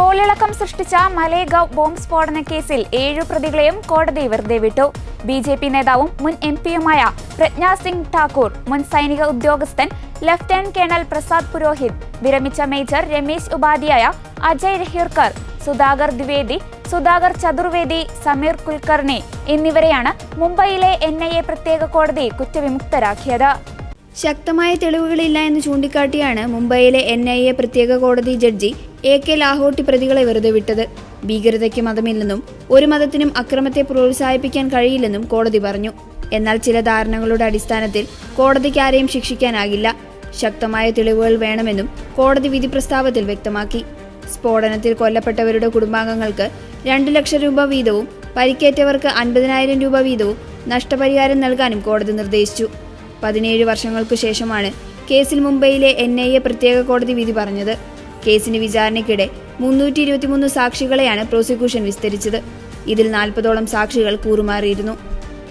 കോളിളക്കം സൃഷ്ടിച്ച മലേഗാവ് ബോംബ് സ്ഫോടന കേസിൽ ഏഴു പ്രതികളെയും കോടതി വെറുതെ വിട്ടു. ബി ജെ പി നേതാവും മുൻ എം പിയുമായ പ്രജ്ഞാ സിംഗ് ഠാക്കൂർ മുൻ സൈനിക ഉദ്യോഗസ്ഥൻ ലഫ്റ്റനന്റ് കേണൽ പ്രസാദ് പുരോഹിത് വിരമിച്ച മേജർ രമേശ് ഉപാധ്യായ അജയ് രഹിർക്കർ സുധാകർ ദ്വിവേദി സുധാകർ ചതുർവേദി സമീർ കുൽക്കർണി എന്നിവരെയാണ് മുംബൈയിലെ എൻ ഐ എ പ്രത്യേക കോടതി കുറ്റവിമുക്തരാക്കിയത്. ശക്തമായ തെളിവുകളില്ല എന്ന് ചൂണ്ടിക്കാട്ടിയാണ് മുംബൈയിലെ എൻ ഐ എ പ്രത്യേക കോടതി ജഡ്ജി എ കെ ലാഹോട്ടി പ്രതികളെ വെറുതെ വിട്ടത്. ഭീകരതയ്ക്ക് മതമില്ലെന്നും ഒരു മതത്തിനും അക്രമത്തെ പ്രോത്സാഹിപ്പിക്കാൻ കഴിയില്ലെന്നും കോടതി പറഞ്ഞു. എന്നാൽ ചില ധാരണകളുടെ അടിസ്ഥാനത്തിൽ കോടതിക്ക് ആരെയും ശിക്ഷിക്കാനാകില്ല. ശക്തമായ തെളിവുകൾ വേണമെന്നും കോടതി വിധി പ്രസ്താവത്തിൽ വ്യക്തമാക്കി. സ്ഫോടനത്തിൽ കൊല്ലപ്പെട്ടവരുടെ കുടുംബാംഗങ്ങൾക്ക് രണ്ട് ലക്ഷം രൂപ വീതവും പരിക്കേറ്റവർക്ക് അൻപതിനായിരം രൂപ വീതവും നഷ്ടപരിഹാരം നൽകാനും കോടതി നിർദ്ദേശിച്ചു. പതിനേഴ് വർഷങ്ങൾക്കു ശേഷമാണ് കേസിൽ മുംബൈയിലെ എൻ ഐ എ പ്രത്യേക കോടതി വിധി പറഞ്ഞത്. കേസിന് വിചാരണയ്ക്കിടെ മുന്നൂറ്റി ഇരുപത്തിമൂന്ന് സാക്ഷികളെയാണ് പ്രോസിക്യൂഷൻ വിസ്തരിച്ചത്. ഇതിൽ നാൽപ്പതോളം സാക്ഷികൾ കൂറുമാറിയിരുന്നു.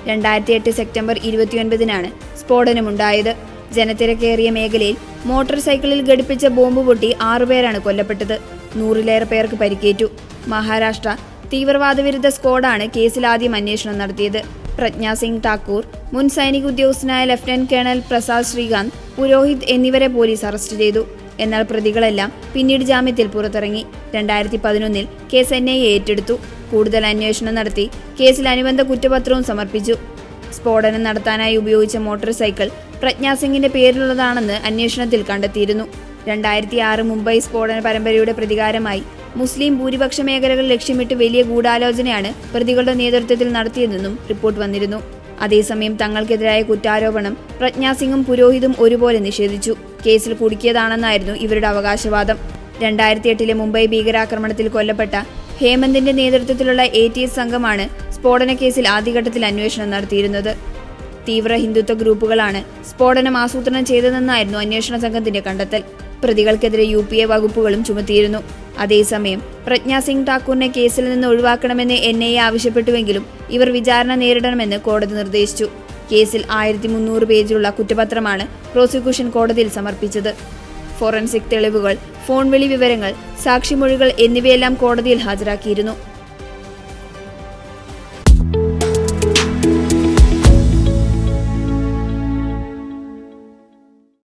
രണ്ടായിരത്തി എട്ട് സെപ്റ്റംബർ ഇരുപത്തിയൊൻപതിനാണ് സ്ഫോടനമുണ്ടായത്. ജനത്തിരക്കേറിയ മേഖലയിൽ മോട്ടോർ സൈക്കിളിൽ ഘടിപ്പിച്ച ബോംബ് പൊട്ടി ആറുപേരാണ് കൊല്ലപ്പെട്ടത്. നൂറിലേറെ പേർക്ക് പരിക്കേറ്റു. മഹാരാഷ്ട്ര തീവ്രവാദ വിരുദ്ധ സ്ക്വാഡാണ് കേസിൽ ആദ്യം അന്വേഷണം നടത്തിയത്. പ്രജ്ഞാ സിംഗ് മുൻ സൈനിക ഉദ്യോഗസ്ഥനായ ലഫ്റ്റനന്റ് കേണൽ പ്രസാദ് ശ്രീകാന്ത് പുരോഹിത് എന്നിവരെ പോലീസ് അറസ്റ്റ് ചെയ്തു. എന്നാൽ പ്രതികളെല്ലാം പിന്നീട് ജാമ്യത്തിൽ പുറത്തിറങ്ങി. രണ്ടായിരത്തി പതിനൊന്നിൽ കേസ് എൻ ഐ ഏറ്റെടുത്തു. കൂടുതൽ അന്വേഷണം നടത്തി കേസിൽ അനുബന്ധ കുറ്റപത്രവും സമർപ്പിച്ചു. സ്ഫോടനം നടത്താനായി ഉപയോഗിച്ച മോട്ടോർ സൈക്കിൾ പ്രജ്ഞാസിംഗിന്റെ പേരിലുള്ളതാണെന്ന് അന്വേഷണത്തിൽ കണ്ടെത്തിയിരുന്നു. രണ്ടായിരത്തി ആറ് മുംബൈ സ്ഫോടന പരമ്പരയുടെ പ്രതികാരമായി മുസ്ലിം ഭൂരിപക്ഷ മേഖലകൾ ലക്ഷ്യമിട്ട് വലിയ ഗൂഢാലോചനയാണ് പ്രതികളുടെ നേതൃത്വത്തിൽ നടത്തിയതെന്നും റിപ്പോർട്ട് വന്നിരുന്നു. അതേസമയം തങ്ങൾക്കെതിരായ കുറ്റാരോപണം പ്രജ്ഞാസിംഗും പുരോഹിതും ഒരുപോലെ നിഷേധിച്ചു. കേസിൽ കുടുക്കിയതാണെന്നായിരുന്നു ഇവരുടെ അവകാശവാദം. രണ്ടായിരത്തി എട്ടിലെ മുംബൈ ഭീകരാക്രമണത്തിൽ കൊല്ലപ്പെട്ട ഹേമന്തിന്റെ നേതൃത്വത്തിലുള്ള എ ടി എസ് സംഘമാണ് സ്ഫോടന കേസിൽ ആദ്യഘട്ടത്തിൽ അന്വേഷണം നടത്തിയിരുന്നത്. തീവ്ര ഹിന്ദുത്വ ഗ്രൂപ്പുകളാണ് സ്ഫോടനം ആസൂത്രണം ചെയ്തതെന്നായിരുന്നു അന്വേഷണ സംഘത്തിന്റെ കണ്ടെത്തൽ. പ്രതികൾക്കെതിരെ യു പി എ വകുപ്പുകളും ചുമത്തിയിരുന്നു. അതേസമയം പ്രജ്ഞാ സിംഗ് ഠാക്കൂറിനെ കേസിൽ നിന്ന് ഒഴിവാക്കണമെന്ന് എൻ ഐ എ ആവശ്യപ്പെട്ടുവെങ്കിലും ഇവർ വിചാരണ നേരിടണമെന്ന് കോടതി നിർദ്ദേശിച്ചു. കേസിൽ ആയിരത്തി മുന്നൂറ് പേജിലുള്ള കുറ്റപത്രമാണ് പ്രോസിക്യൂഷൻ കോടതിയിൽ സമർപ്പിച്ചത്. ഫോറൻസിക് തെളിവുകൾ ഫോൺ വിളി വിവരങ്ങൾ സാക്ഷിമൊഴികൾ എന്നിവയെല്ലാം കോടതിയിൽ ഹാജരാക്കിയിരുന്നു.